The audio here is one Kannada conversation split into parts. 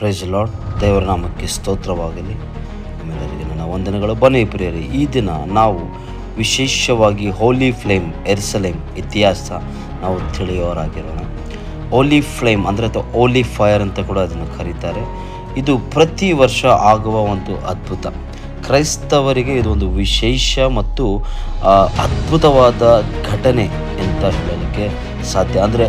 ಪ್ರೈಸ್ ಲಾರ್ಡ್ ದೇವರ ನಾಮಕ್ಕೆ ಸ್ತೋತ್ರವಾಗಲಿ. ಆಮೇಲೆ ನನ್ನ ವಂದನೆಗಳು. ಬನ್ನಿ ಪ್ರಿಯರಿ, ಈ ದಿನ ನಾವು ವಿಶೇಷವಾಗಿ ಹೋಲಿ ಫ್ಲೇಮ್ ಎರ್ಸಲೇಮ್ ಇತಿಹಾಸ ನಾವು ತಿಳಿಯೋರಾಗಿರೋಣ. ಓಲಿ ಫ್ಲೇಮ್ ಅಂದರೆ ಅಥವಾ ಓಲಿ ಫೈರ್ ಅಂತ ಕೂಡ ಅದನ್ನು ಕರೀತಾರೆ. ಇದು ಪ್ರತಿ ವರ್ಷ ಆಗುವ ಒಂದು ಅದ್ಭುತ. ಕ್ರೈಸ್ತವರಿಗೆ ಇದು ಒಂದು ವಿಶೇಷ ಮತ್ತು ಅದ್ಭುತವಾದ ಘಟನೆ ಅಂತ ಹೇಳಲಿಕ್ಕೆ ಸಾಧ್ಯ. ಅಂದರೆ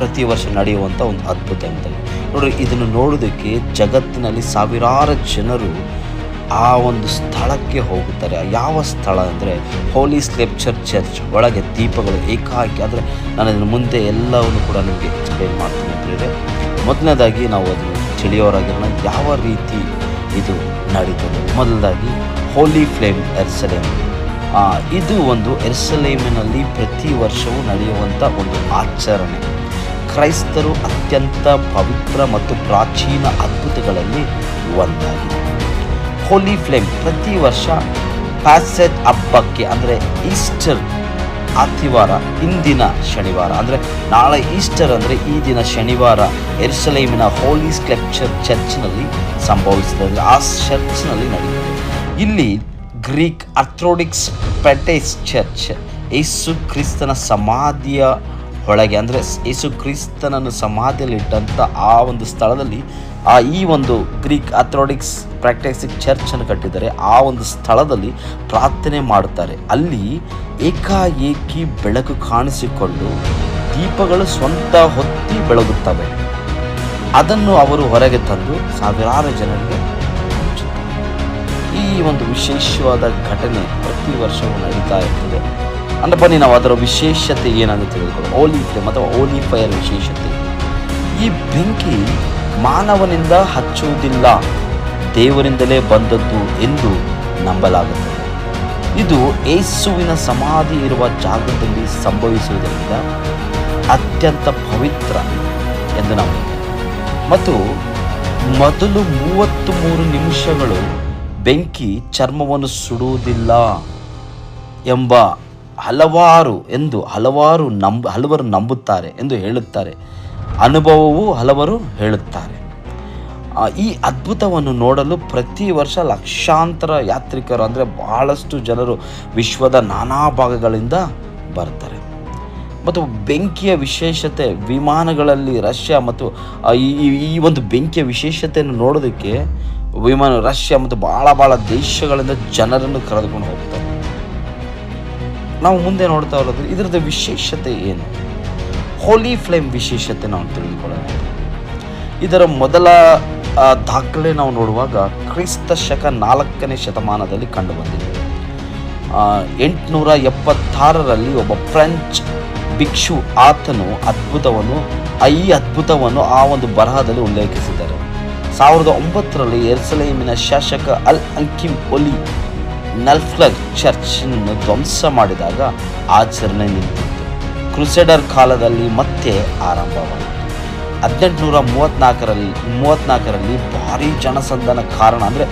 ಪ್ರತಿ ವರ್ಷ ನಡೆಯುವಂಥ ಒಂದು ಅದ್ಭುತ ಅಂತ. ನೋಡ್ರಿ, ಇದನ್ನು ನೋಡೋದಕ್ಕೆ ಜಗತ್ತಿನಲ್ಲಿ ಸಾವಿರಾರು ಜನರು ಆ ಒಂದು ಸ್ಥಳಕ್ಕೆ ಹೋಗುತ್ತಾರೆ. ಯಾವ ಸ್ಥಳ ಅಂದರೆ ಹೋಲಿ ಸ್ಕ್ರಿಪ್ಚರ್ ಚರ್ಚ್ ಒಳಗೆ ದೀಪಗಳು ಏಕಾಕಿ ಆದರೆ ನಾನು ಅದನ್ನು ಮುಂದೆ ಎಲ್ಲವನ್ನು ಕೂಡ ನಿಮಗೆ ಎಕ್ಸ್ಪ್ಲೈನ್ ಮಾಡ್ತೀನಿ ಅಂತೇಳಿದರೆ ಮೊದಲನೇದಾಗಿ ನಾವು ಅದನ್ನು ತಿಳಿಯೋರಾಗಿರೋಣ, ಯಾವ ರೀತಿ ಇದು ನಡೀತದೆ. ಮೊದಲದಾಗಿ ಹೋಲಿ ಫ್ಲೇಮ್ ಎರ್ಸಲೇಮ್ ಇದು ಒಂದು ಎರ್ಸಲೇಮಿನಲ್ಲಿ ಪ್ರತಿ ವರ್ಷವೂ ನಡೆಯುವಂಥ ಒಂದು ಆಚರಣೆ. ಕ್ರೈಸ್ತರು ಅತ್ಯಂತ ಪವಿತ್ರ ಮತ್ತು ಪ್ರಾಚೀನ ಅದ್ಭುತಗಳಲ್ಲಿ ಒಂದಾಗಿದೆ ಹೋಲಿ ಫ್ಲೇಮ್ ಪ್ರತಿ ವರ್ಷ ಪ್ಯಾಸೆಜ್ ಹಬ್ಬಕ್ಕೆ, ಅಂದರೆ ಈಸ್ಟರ್ ಆತಿವಾರ, ಇಂದಿನ ಶನಿವಾರ, ಅಂದರೆ ನಾಳೆ ಈಸ್ಟರ್ ಅಂದರೆ ಈ ದಿನ ಶನಿವಾರ ಎರ್ಸಲೈಮಿನ ಹೋಲಿ ಸ್ಕ್ಲೆಪ್ಚರ್ ಚರ್ಚ್ನಲ್ಲಿ ಸಂಭವಿಸಿದೆ ಆ ಚರ್ಚ್ನಲ್ಲಿ ನಡೆಯುತ್ತದೆ ಇಲ್ಲಿ ಗ್ರೀಕ್ ಅರ್ಥೋಡಿಕ್ಸ್ ಪೆಟೇಸ್ ಚರ್ಚ್ ಯೇಸು ಕ್ರಿಸ್ತನ ಸಮಾಧಿಯ ಒಳಗೆ ಅಂದರೆ ಯೇಸು ಕ್ರಿಸ್ತನನ್ನು ಸಮಾಧಿಯಲ್ಲಿಟ್ಟಂಥ ಆ ಒಂದು ಸ್ಥಳದಲ್ಲಿ, ಆ ಈ ಒಂದು ಗ್ರೀಕ್ ಅಥ್ರೋಡಿಕ್ಸ್ ಪ್ರಾಕ್ಟಿಸಿಕ್ ಚರ್ಚನ್ನು ಕಟ್ಟಿದ್ದಾರೆ. ಆ ಒಂದು ಸ್ಥಳದಲ್ಲಿ ಪ್ರಾರ್ಥನೆ ಮಾಡುತ್ತಾರೆ. ಅಲ್ಲಿ ಏಕಾಏಕಿ ಬೆಳಕು ಕಾಣಿಸಿಕೊಂಡು ದೀಪಗಳು ಸ್ವಂತ ಹೊತ್ತಿ ಬೆಳಗುತ್ತವೆ. ಅದನ್ನು ಅವರು ಹೊರಗೆ ತಂದು ಸಾವಿರಾರು ಜನರಿಗೆ ಈ ಒಂದು ವಿಶೇಷವಾದ ಘಟನೆ ಪ್ರತಿ ವರ್ಷವೂ ನಡೀತಾ ಇರ್ತದೆ. ಅಂದರೆ ಬನ್ನಿ ನಾವು ಅದರ ವಿಶೇಷತೆ ಏನಂತ ತಿಳಿದುಕೊಳ್ಳೋಣ. ಓಲಿ ಫ್ಲೇಮ್ ಅಥವಾ ಓಲಿ ಫೈರ್ ವಿಶೇಷತೆ. ಈ ಬೆಂಕಿ ಮಾನವನಿಂದ ಹಚ್ಚುವುದಿಲ್ಲ, ದೇವರಿಂದಲೇ ಬಂದದ್ದು ಎಂದು ನಂಬಲಾಗುತ್ತದೆ. ಇದು ಏಸುವಿನ ಸಮಾಧಿ ಇರುವ ಜಾಗದಲ್ಲಿ ಸಂಭವಿಸುವುದರಿಂದ ಅತ್ಯಂತ ಪವಿತ್ರ ಎಂದು ನಾವು ಮತ್ತು ಮೊದಲು ಮೂವತ್ತು ಮೂರು ನಿಮಿಷಗಳು ಬೆಂಕಿ ಚರ್ಮವನ್ನು ಸುಡುವುದಿಲ್ಲ ಎಂಬ ಹಲವಾರು ಎಂದು ಹಲವಾರು ನಂಬ, ಹಲವರು ನಂಬುತ್ತಾರೆ ಎಂದು ಹೇಳುತ್ತಾರೆ. ಅನುಭವವು ಹಲವರು ಹೇಳುತ್ತಾರೆ. ಈ ಅದ್ಭುತವನ್ನು ನೋಡಲು ಪ್ರತಿ ವರ್ಷ ಲಕ್ಷಾಂತರ ಯಾತ್ರಿಕರು, ಅಂದರೆ ಬಹಳಷ್ಟು ಜನರು ವಿಶ್ವದ ನಾನಾ ಭಾಗಗಳಿಂದ ಬರ್ತಾರೆ ಮತ್ತು ಬೆಂಕಿಯ ವಿಶೇಷತೆ, ವಿಮಾನಗಳಲ್ಲಿ ರಷ್ಯಾ ಮತ್ತು ಈ, ಈ- ಒಂದು ಬೆಂಕಿಯ ವಿಶೇಷತೆಯನ್ನು ನೋಡೋದಕ್ಕೆ, ವಿಮಾನ, ರಷ್ಯಾ ಮತ್ತು ಭಾಳ ಭಾಳ ದೇಶಗಳಿಂದ ಜನರನ್ನು ಕರೆದುಕೊಂಡು ಹೋಗ್ತಾರೆ. ನಾವು ಮುಂದೆ ನೋಡ್ತಾ ಇರೋದು ಇದರದ ವಿಶೇಷತೆ ಏನು? ಹೋಲಿ ಫ್ಲೇಮ್ ವಿಶೇಷತೆ ನಾವು ತಿಳಿದುಕೊಳ್ಳೋಣ. ಇದರ ಮೊದಲ ದಾಖಲೆ ನಾವು ನೋಡುವಾಗ ಕ್ರಿಸ್ತ ಶಕ ನಾಲ್ಕನೇ ಶತಮಾನದಲ್ಲಿ ಕಂಡುಬಂದಿದೆ. ಎಂಟುನೂರ ಎಪ್ಪತ್ತಾರರಲ್ಲಿ ಒಬ್ಬ ಫ್ರೆಂಚ್ ಭಿಕ್ಷು ಆತನು ಅದ್ಭುತವನ್ನು, ಐ ಅದ್ಭುತವನ್ನು ಆ ಒಂದು ಬರಹದಲ್ಲಿ ಉಲ್ಲೇಖಿಸಿದ್ದಾರೆ. ಸಾವಿರದ ಒಂಬತ್ತರಲ್ಲಿ ಎರ್ಸಲೇಮಿನ ಶಾಸಕ ಅಲ್ ಅಂಕಿಮ್ ಒಲಿ ನಲ್ಫ್ಲಗ್ ಚರ್ಚನ್ನು ಧ್ವಂಸ ಮಾಡಿದಾಗ ಆಚರಣೆ ನಿಂತಿತ್ತು. ಕ್ರುಸೆಡರ್ ಕಾಲದಲ್ಲಿ ಮತ್ತೆ ಆರಂಭವಾಯಿತು. ಹದಿನೆಂಟುನೂರ ಮೂವತ್ತ್ನಾಲ್ಕರಲ್ಲಿ ಮೂವತ್ತ್ನಾಲ್ಕರಲ್ಲಿ ಭಾರಿ ಜನಸಂದನ ಕಾರಣ ಅಂದರೆ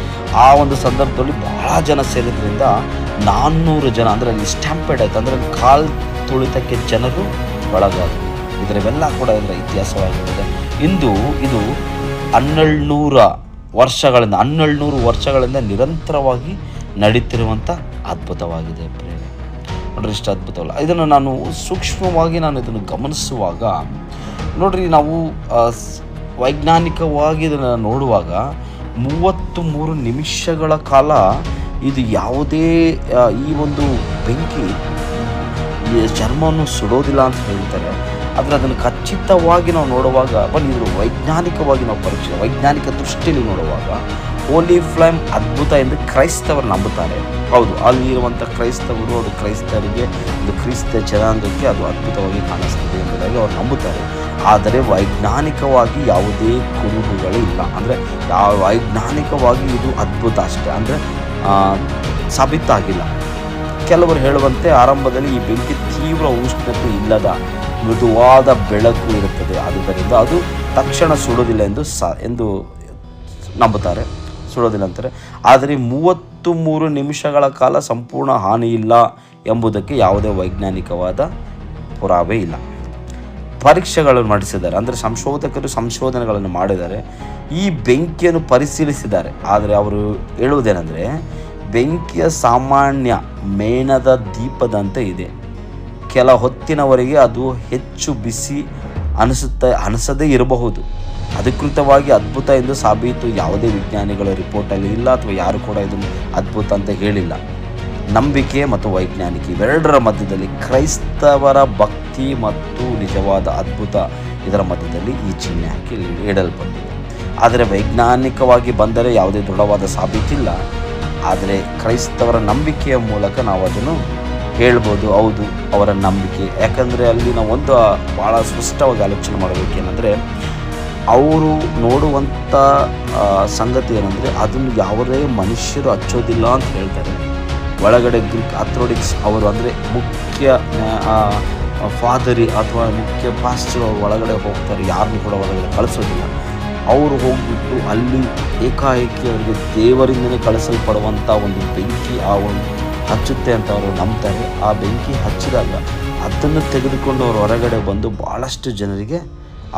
ಆ ಒಂದು ಸಂದರ್ಭದಲ್ಲಿ ಬಹಳ ಜನ ಸೇರಿದ್ರಿಂದ ನಾನ್ನೂರು ಜನ ಅಂದರೆ ಅಲ್ಲಿ ಸ್ಟ್ಯಾಂಪೇಡ್ ಆಯಿತು. ಅಂದರೆ ಕಾಲ್ ತುಳಿತಕ್ಕೆ ಜನರು ಒಳಗಾದರು. ಇದರವೆಲ್ಲ ಕೂಡ ಇದರ ಇತಿಹಾಸವಾಗಿರುತ್ತದೆ. ಇಂದು ಇದು ಹನ್ನೆರಡುನೂರ ವರ್ಷಗಳಿಂದ ಹನ್ನೆರಡುನೂರು ವರ್ಷಗಳಿಂದ ನಿರಂತರವಾಗಿ ನಡೀತಿರುವಂಥ ಅದ್ಭುತವಾಗಿದೆ ಪ್ರೇರಣೆ ನೋಡ್ರಿ, ಇಷ್ಟು ಅದ್ಭುತವಲ್ಲ. ಇದನ್ನು ನಾನು ಸೂಕ್ಷ್ಮವಾಗಿ ನಾನು ಇದನ್ನು ಗಮನಿಸುವಾಗ, ನೋಡ್ರಿ, ನಾವು ವೈಜ್ಞಾನಿಕವಾಗಿ ಇದನ್ನು ನೋಡುವಾಗ ಮೂವತ್ತು ಮೂರು ನಿಮಿಷಗಳ ಕಾಲ ಇದು ಯಾವುದೇ ಈ ಒಂದು ಬೆಂಕಿ ಚರ್ಮವನ್ನು ಸುಡೋದಿಲ್ಲ ಅಂತ ಹೇಳ್ತಾರೆ. ಆದರೆ ಅದನ್ನು ಖಚಿತವಾಗಿ ನಾವು ನೋಡುವಾಗ, ಬನ್ನಿ ಇದ್ರ ವೈಜ್ಞಾನಿಕವಾಗಿ ನಾವು ಪರೀಕ್ಷೆ, ವೈಜ್ಞಾನಿಕ ದೃಷ್ಟಿಯಲ್ಲಿ ನೋಡುವಾಗ ಓಲಿ ಫ್ಲೈಮ್ ಅದ್ಭುತ ಎಂದು ಕ್ರೈಸ್ತವರು ನಂಬುತ್ತಾರೆ. ಹೌದು, ಅಲ್ಲಿ ಇರುವಂಥ ಕ್ರೈಸ್ತವರು, ಅದು ಕ್ರೈಸ್ತರಿಗೆ ಒಂದು ಕ್ರಿಸ್ತ ಜನಾಂಗಕ್ಕೆ ಅದು ಅದ್ಭುತವಾಗಿ ಕಾಣಿಸ್ತದೆ ಎಂಬುದಾಗಿ ಅವರು ನಂಬುತ್ತಾರೆ. ಆದರೆ ವೈಜ್ಞಾನಿಕವಾಗಿ ಯಾವುದೇ ಕುರುಹುಗಳು ಇಲ್ಲ. ಅಂದರೆ ಯಾವ ವೈಜ್ಞಾನಿಕವಾಗಿ ಇದು ಅದ್ಭುತ ಅಷ್ಟೇ. ಅಂದರೆ ಸಾಬೀತಾಗಿಲ್ಲ. ಕೆಲವರು ಹೇಳುವಂತೆ ಆರಂಭದಲ್ಲಿ ಈ ಬೆಂಕಿ ತೀವ್ರ ಉಷ್ಣತೆ ಇಲ್ಲದ ಮೃದುವಾದ ಬೆಳಕು ಇರುತ್ತದೆ. ಆದುದರಿಂದ ಅದು ತಕ್ಷಣ ಸುಡೋದಿಲ್ಲ ಎಂದು ಸ, ಎಂದು ನಂಬುತ್ತಾರೆ. ಸುಡೋದಿಲ್ಲ ಅಂತಾರೆ. ಆದರೆ ಮೂವತ್ತು ಮೂರು ನಿಮಿಷಗಳ ಕಾಲ ಸಂಪೂರ್ಣ ಹಾನಿ ಇಲ್ಲ ಎಂಬುದಕ್ಕೆ ಯಾವುದೇ ವೈಜ್ಞಾನಿಕವಾದ ಪುರಾವೆ ಇಲ್ಲ. ಪರೀಕ್ಷೆಗಳನ್ನು ನಡೆಸಿದ್ದಾರೆ. ಅಂದರೆ ಸಂಶೋಧಕರು ಸಂಶೋಧನೆಗಳನ್ನು ಮಾಡಿದ್ದಾರೆ. ಈ ಬೆಂಕಿಯನ್ನು ಪರಿಶೀಲಿಸಿದ್ದಾರೆ. ಆದರೆ ಅವರು ಹೇಳುವುದೇನೆಂದರೆ, ಬೆಂಕಿಯ ಸಾಮಾನ್ಯ ಮೇಣದ ದೀಪದಂತೆ ಇದೆ. ಕೆಲ ಹೊತ್ತಿನವರೆಗೆ ಅದು ಹೆಚ್ಚು ಬಿಸಿ ಅನಿಸುತ್ತ, ಅನಿಸದೇ ಇರಬಹುದು. ಅಧಿಕೃತವಾಗಿ ಅದ್ಭುತ ಎಂದು ಸಾಬೀತು ಯಾವುದೇ ವಿಜ್ಞಾನಿಗಳ ರಿಪೋರ್ಟಲ್ಲಿ ಇಲ್ಲ ಅಥವಾ ಯಾರು ಕೂಡ ಇದನ್ನು ಅದ್ಭುತ ಅಂತ ಹೇಳಿಲ್ಲ. ನಂಬಿಕೆ ಮತ್ತು ವೈಜ್ಞಾನಿಕ ಇವೆರಡರ ಮಧ್ಯದಲ್ಲಿ ಕ್ರೈಸ್ತವರ ಭಕ್ತಿ ಮತ್ತು ನಿಜವಾದ ಅದ್ಭುತ ಇದರ ಮಧ್ಯದಲ್ಲಿ ಈ ಚಿಹ್ನೆ ಹಾಕಿ ಇಡಲ್ಪಟ್ಟಿದೆ. ಆದರೆ ವೈಜ್ಞಾನಿಕವಾಗಿ ಬಂದರೆ ಯಾವುದೇ ದೃಢವಾದ ಸಾಬೀತಿಲ್ಲ. ಆದರೆ ಕ್ರೈಸ್ತವರ ನಂಬಿಕೆಯ ಮೂಲಕ ನಾವು ಅದನ್ನು ಹೇಳ್ಬೋದು, ಹೌದು, ಅವರ ನಂಬಿಕೆ. ಯಾಕಂದರೆ ಅಲ್ಲಿ ನಾವು ಒಂದು ಭಾಳ ಸ್ಪಷ್ಟವಾಗಿ ಆಲೋಚನೆ ಮಾಡಬೇಕೇನೆಂದರೆ ಅವರು ನೋಡುವಂಥ ಸಂಗತಿ ಏನಂದರೆ, ಅದನ್ನು ಯಾವುದೇ ಮನುಷ್ಯರು ಹಚ್ಚೋದಿಲ್ಲ ಅಂತ ಹೇಳ್ತಾರೆ. ಒಳಗಡೆ ಗ್ರೀಕ್ ಅಥ್ರೋಡಿಕ್ಸ್ ಅವರು ಅಂದರೆ ಮುಖ್ಯ ಫಾದರಿ ಅಥವಾ ಮುಖ್ಯ ಪಾಸ್ಟರ್ ಅವರು ಒಳಗಡೆ ಹೋಗ್ತಾರೆ ಯಾರನ್ನು ಕೂಡ ಒಳಗಡೆ ಕಳಿಸೋದಿಲ್ಲ. ಅವರು ಹೋಗ್ಬಿಟ್ಟು ಅಲ್ಲಿ ಏಕಾಏಕಿ ಅವರಿಗೆ ದೇವರಿಂದಲೇ ಕಳಿಸಲ್ಪಡುವಂಥ ಒಂದು ಬೆಂಕಿ, ಆ ಒಂದು ಹಚ್ಚುತ್ತೆ ಅಂತ ಅವರು ನಂಬ್ತಾರೆ. ಆ ಬೆಂಕಿ ಹಚ್ಚಿದಾಗ ಅದನ್ನು ತೆಗೆದುಕೊಂಡು ಅವರು ಹೊರಗಡೆ ಬಂದು ಭಾಳಷ್ಟು ಜನರಿಗೆ,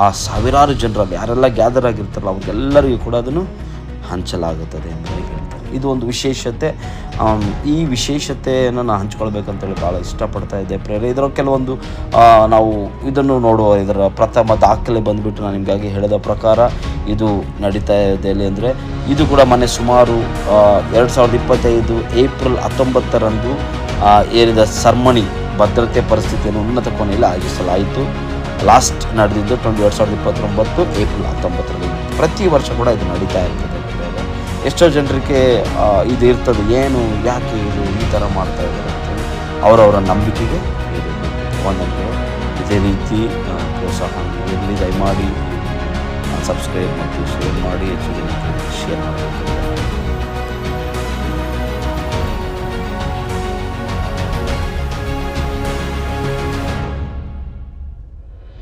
ಆ ಸಾವಿರಾರು ಜನರಲ್ಲಿ, ಯಾರೆಲ್ಲ ಗ್ಯಾದರ್ ಆಗಿರ್ತಾರಲ್ಲ, ಅವ್ರಿಗೆಲ್ಲರಿಗೂ ಕೂಡ ಅದನ್ನು ಹಂಚಲಾಗುತ್ತದೆ ಅಂತ ಹೇಳ್ತಾರೆ. ಇದು ಒಂದು ವಿಶೇಷತೆ. ಈ ವಿಶೇಷತೆಯನ್ನು ನಾನು ಹಂಚ್ಕೊಳ್ಬೇಕಂತೇಳಿ ಭಾಳ ಇಷ್ಟಪಡ್ತಾ ಇದ್ದೆ. ಪ್ರೇರೆ, ಇದರ ಕೆಲವೊಂದು ನಾವು ಇದನ್ನು ನೋಡುವ ಇದರ ಪ್ರಥಮ ದಾಖಲೆ ಬಂದುಬಿಟ್ಟು ನಾನು ನಿಮಗಾಗಿ ಹೇಳಿದ ಪ್ರಕಾರ ಇದು ನಡೀತಾ ಇದೆ ಅಂದರೆ, ಇದು ಕೂಡ ಮೊನ್ನೆ ಸುಮಾರು ಎರಡು ಸಾವಿರದ ಇಪ್ಪತ್ತೈದು ಏಪ್ರಿಲ್ ಹತ್ತೊಂಬತ್ತರಂದು ಏರಿದ ಸರ್ಮಣಿ ಭದ್ರತೆ ಪರಿಸ್ಥಿತಿಯನ್ನು ಉನ್ನತ ಕೊನೆಯಲ್ಲಿ ಆಯೋಜಿಸಲಾಯಿತು. ಲಾಸ್ಟ್ ನಡೆದಿದ್ದು ಟ್ವೆಂಟಿ ಎರಡು ಸಾವಿರದ ಇಪ್ಪತ್ತೊಂಬತ್ತು ಏಪ್ರಿಲ್ ಹತ್ತೊಂಬತ್ತರಲ್ಲಿ ಪ್ರತಿ ವರ್ಷ ಕೂಡ ಇದು ನಡೀತಾ ಇರ್ತದೆ. ಎಷ್ಟೋ ಜನರಿಗೆ ಇದು ಇರ್ತದೆ, ಏನು, ಯಾಕೆ ಇದು ಈ ಥರ ಮಾಡ್ತಾ ಇದ್ದಾರೆ ಅಂತೇಳಿ ಅವರವರ ನಂಬಿಕೆಗೆ ಒಂದಂತೆ ಇದೇ ರೀತಿ ಪ್ರೋತ್ಸಾಹ ಇರಲಿ ದಯಮಾಡಿ ಸಬ್ಸ್ಕ್ರೈಬ್ ಮತ್ತು ಶೇರ್ ಮಾಡಿ ಹೆಚ್ಚು ಜನಕ್ಕೆ ಶೇರ್ ಮಾಡಬೇಕು